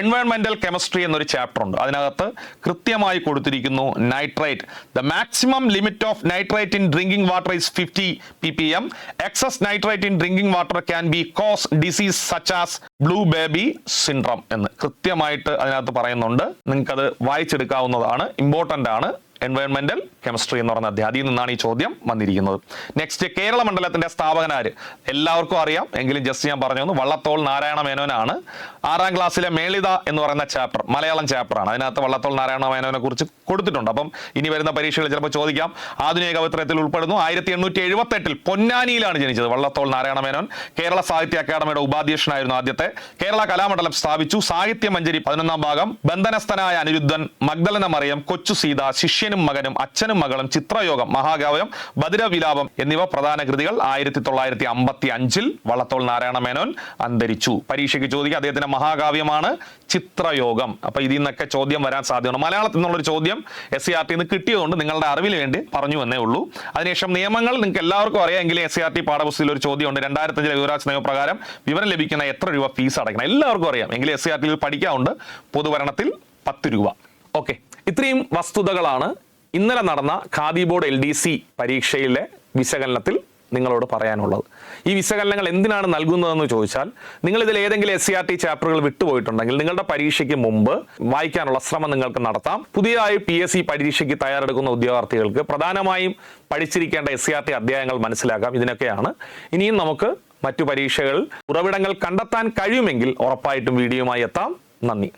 എൻവയോൺമെന്റൽ കെമിസ്ട്രി എന്നൊരു ചാപ്റ്റർ ഉണ്ട്. അതിനകത്ത് കൃത്യമായി കൊടുത്തിരിക്കുന്നു nitrate the maximum limit of nitrate in drinking water is fifty P P M excess nitrate in drinking water can be cause disease such as blue baby syndrome എന്ന് കൃത്യമായിട്ട് അതിനകത്ത് പറയുന്നുണ്ട്. നിങ്ങൾക്കത് വായിച്ചെടുക്കാവുന്നതാണ് ഇമ്പോർട്ടന്റ് ആണ്. എൻവയോൺമെന്റൽ കെമിസ്ട്രി എന്ന് പറഞ്ഞ അധ്യായം അതിൽ നിന്നാണ് ഈ ചോദ്യം വന്നിരിക്കുന്നത്. നെക്സ്റ്റ് കേരള മണ്ഡലത്തിന്റെ സ്ഥാപകനാര് എല്ലാവർക്കും അറിയാം. എങ്കിലും ജസ്റ്റ് ഞാൻ പറഞ്ഞു. വള്ളത്തോൾ നാരായണ മേനോനാണ്. ആറാം ക്ലാസ്സിലെ മേളിത എന്ന് പറയുന്ന ചാപ്റ്റർ മലയാളം ചാപ്റ്ററാണ് അതിനകത്ത് വള്ളത്തോൾ നാരായണ മേനോനെ കുറിച്ച് കൊടുത്തിട്ടുണ്ട്. അപ്പം ഇനി വരുന്ന പരീക്ഷകളിൽ ചിലപ്പോൾ ചോദിക്കാം. ആധുനിക കവിത്രയത്തിൽ ഉൾപ്പെടുന്നു. ആയിരത്തി എണ്ണൂറ്റി എഴുപത്തി എട്ടിൽ പൊന്നാനിയിലാണ് ജനിച്ചത് വള്ളത്തോൾ നാരായണ മേനോൻ. കേരള സാഹിത്യ അക്കാദമിയുടെ ഉപാധ്യക്ഷനായിരുന്നു ആദ്യത്തെ. കേരള കലാമണ്ഡലം സ്ഥാപിച്ചു. സാഹിത്യ മഞ്ജരി പതിനൊന്നാം ഭാഗം. ബന്ധനസ്ഥനായ അനിരുദ്ധൻ മഗ്ദലന മറിയം കൊച്ചു സീത ശിഷ്യനും മകനും അച്ഛനും മകളും ചിത്രയോഗം മഹാകാവ്യം ബദിരവിലാപം എന്നിവ പ്രധാന കൃതികൾ ആയിരത്തി തൊള്ളായിരത്തി അമ്പത്തി അഞ്ചിൽ വള്ളത്തോൾ നാരായണ മേനോൻ അന്തരിച്ചു. പരീക്ഷയ്ക്ക് ചോദിക്കുക അദ്ദേഹത്തിന്റെ മഹാകാവ്യമാണ് ചിത്രയോഗം. അപ്പൊ ഇതിൽ നിന്നൊക്കെ ചോദ്യം വരാൻ സാധ്യതയുണ്ട്. മലയാളത്തിൽ നിന്നുള്ളൊരു ചോദ്യം എസ് സി ആർ ടി കിട്ടിയതുകൊണ്ട് നിങ്ങളുടെ അറിവിന് വേണ്ടി പറഞ്ഞു എന്നേ ഉള്ളൂ. അതിനുശേഷം നിയമങ്ങൾ നിങ്ങൾക്ക് എല്ലാവർക്കും അറിയാമെങ്കിൽ എസ് സി ആർ ടി പാഠപുസ്തകത്തിൽ ഒരു ചോദ്യമുണ്ട്. രണ്ടായിരത്തഞ്ചിലെ യുവരാജ് നിയമപ്രകാരം വിവരം ലഭിക്കുന്ന എത്ര രൂപ ഫീസ് അടയ്ക്കണം? എല്ലാവർക്കും അറിയാം. എങ്കിലും എസ് സി ആർ ടിയിൽ പഠിക്കാറുണ്ട് പൊതുഭരണത്തിൽ പത്ത് രൂപ. ഓക്കെ ഇത്രയും വസ്തുതകളാണ് ഇന്നലെ നടന്ന Khadi board L D C പരീക്ഷയിലെ വിശകലനത്തിൽ നിങ്ങളോട് പറയാനുള്ളത്. ഈ വിശകലനങ്ങൾ എന്തിനാണ് നൽകുന്നതെന്ന് ചോദിച്ചാൽ നിങ്ങൾ ഇതിൽ ഏതെങ്കിലും എസ് സി ആർ ടി ചാപ്റ്ററുകൾ വിട്ടുപോയിട്ടുണ്ടെങ്കിൽ നിങ്ങളുടെ പരീക്ഷയ്ക്ക് മുമ്പ് വായിക്കാനുള്ള ശ്രമം നിങ്ങൾക്ക് നടത്താം. പുതിയതായി പി എസ് സി പരീക്ഷയ്ക്ക് തയ്യാറെടുക്കുന്ന ഉദ്യോഗാർത്ഥികൾക്ക് പ്രധാനമായും പഠിച്ചിരിക്കേണ്ട എസ് സി ആർ ടി അധ്യായങ്ങൾ മനസ്സിലാക്കാം. ഇതിനൊക്കെയാണ്. ഇനിയും നമുക്ക് മറ്റു പരീക്ഷകൾ ഉറവിടങ്ങൾ കണ്ടെത്താൻ കഴിയുമെങ്കിൽ ഉറപ്പായിട്ടും വീഡിയോയുമായി എത്താം. നന്ദി.